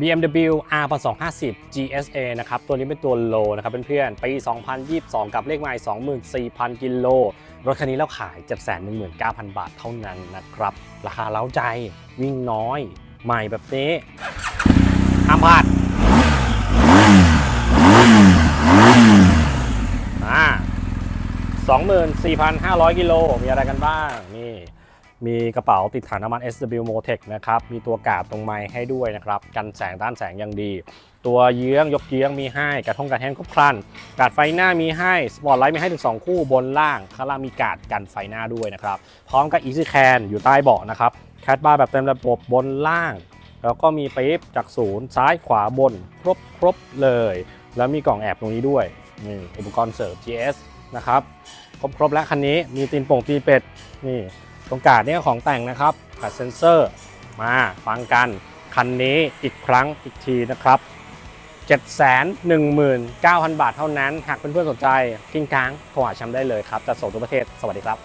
BMW R 250 GSA นะครับ ตัวนี้เป็นตัวโลนะครับเพื่อนๆปี 2022 กับเลขไมล์24,000 กิโล รถคันนี้เราขาย 719,000 บาทเท่านั้นนะครับ ราคาเล้าใจ วิ่งน้อย ใหม่แบบนี้ห้ามพลาดอ่า24,500 กิโล มีอะไรกันบ้าง นี่ มีกระเป๋าติดถังน้ำมัน SW Motec นะครับ มีตัวกาดตรงไม้ให้ด้วยนะครับ กันแสงด้านแสงอย่างดี ตัวเยื้องยกเยื้องมีให้ กระทงกระแทงครบครัน กาดไฟหน้ามีให้ สปอร์ตไลท์มีให้ถึง 2 คู่บนล่าง ข้างล่างมีกาดกันไฟหน้าด้วยนะครับ พร้อมกับ Easy Can อยู่ใต้เบาะนะครับ แคดบาร์แบบเต็มระบบบนล่าง แล้วก็มีปี๊บจากศูนย์ซ้ายขวาบนครบครบเลย แล้วมีกล่องแอบตรงนี้ด้วยนี่อุปกรณ์เสริม GS นะครับครบครบแล้วคันนี้มีตีนโป่งตีเป็ดนี่ ตรงกาดเนี่ยของแต่งนะครับขัดเซนเซอร์มาฟังกัน คันนี้อีกครั้งอีกทีนะครับ 719,000 บาทเท่านั้น หากเพื่อนๆสนใจกิ้งก้างโทรหาแชมป์ได้เลยครับจะส่งทั่วประเทศสวัสดีครับ